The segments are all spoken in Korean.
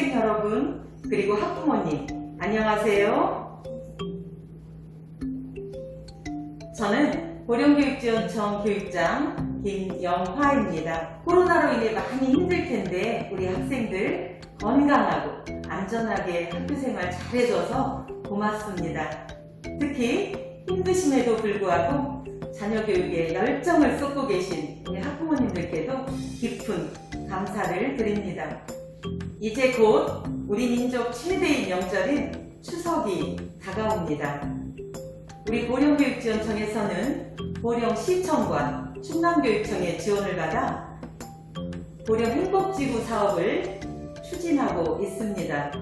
학생 여러분, 그리고 학부모님, 안녕하세요. 저는 보령교육지원청 교육장 김영화입니다. 코로나로 인해 많이 힘들 텐데 우리 학생들 건강하고 안전하게 학교 생활 잘해줘서 고맙습니다. 특히 힘드심에도 불구하고 자녀 교육에 열정을 쏟고 계신 우리 학부모님들께도 깊은 감사를 드립니다. 이제 곧 우리 민족 최대의 명절인 추석이 다가옵니다. 우리 보령교육지원청에서는 보령시청과 충남교육청의 지원을 받아 보령 행복지구 사업을 추진하고 있습니다.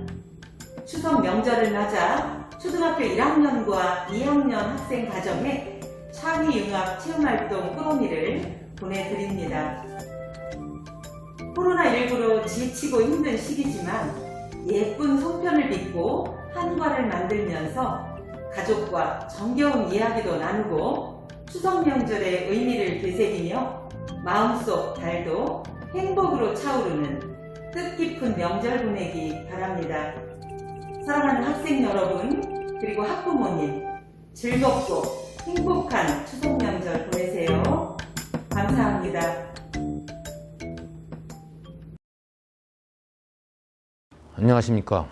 추석 명절을 맞아 초등학교 1학년과 2학년 학생 가정에 창의융합 체험활동 꾸러미를 보내드립니다. 코로나19로 지치고 힘든 시기지만 예쁜 송편을 빚고 한과를 만들면서 가족과 정겨운 이야기도 나누고 추석 명절의 의미를 되새기며 마음속 달도 행복으로 차오르는 뜻깊은 명절 보내기 바랍니다. 사랑하는 학생 여러분, 그리고 학부모님, 즐겁고 행복한 추석 명절 보내세요. 감사합니다. 안녕하십니까.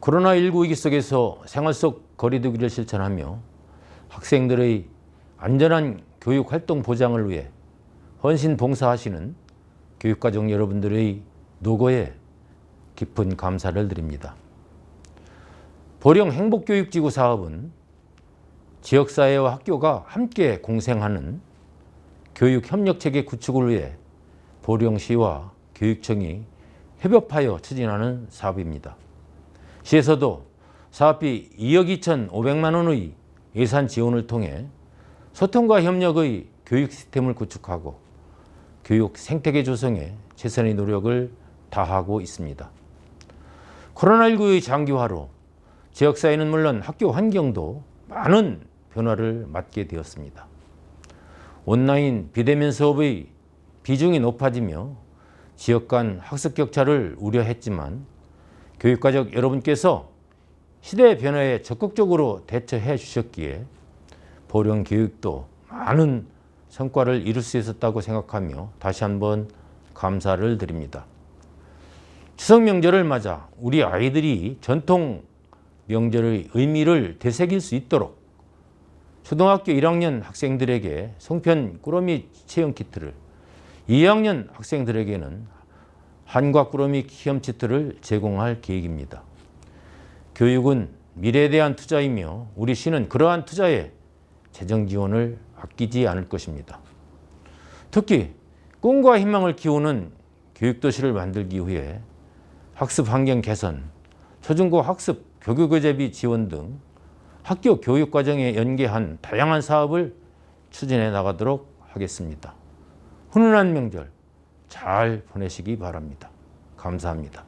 코로나19 위기 속에서 생활 속 거리두기를 실천하며 학생들의 안전한 교육 활동 보장을 위해 헌신 봉사하시는 교육가족 여러분들의 노고에 깊은 감사를 드립니다. 보령 행복교육지구 사업은 지역사회와 학교가 함께 공생하는 교육 협력체계 구축을 위해 보령시와 교육청이 협업하여 추진하는 사업입니다. 시에서도 사업비 2억 2천5백만 원의 예산 지원을 통해 소통과 협력의 교육 시스템을 구축하고 교육 생태계 조성에 최선의 노력을 다하고 있습니다. 코로나19의 장기화로 지역사회는 물론 학교 환경도 많은 변화를 맞게 되었습니다. 온라인 비대면 수업의 비중이 높아지며 지역 간 학습 격차를 우려했지만 교육가족 여러분께서 시대의 변화에 적극적으로 대처해 주셨기에 보령 교육도 많은 성과를 이룰 수 있었다고 생각하며 다시 한번 감사를 드립니다. 추석 명절을 맞아 우리 아이들이 전통 명절의 의미를 되새길 수 있도록 초등학교 1학년 학생들에게 송편 꾸러미 체험 키트를 2학년 학생들에게는 한과 꾸러미 시험 키트를 제공할 계획입니다. 교육은 미래에 대한 투자이며 우리 시는 그러한 투자에 재정 지원을 아끼지 않을 것입니다. 특히 꿈과 희망을 키우는 교육도시를 만들기 위해 학습 환경 개선, 초중고 학습 교육의제비 지원 등 학교 교육 과정에 연계한 다양한 사업을 추진해 나가도록 하겠습니다. 훈훈한 명절 잘 보내시기 바랍니다. 감사합니다.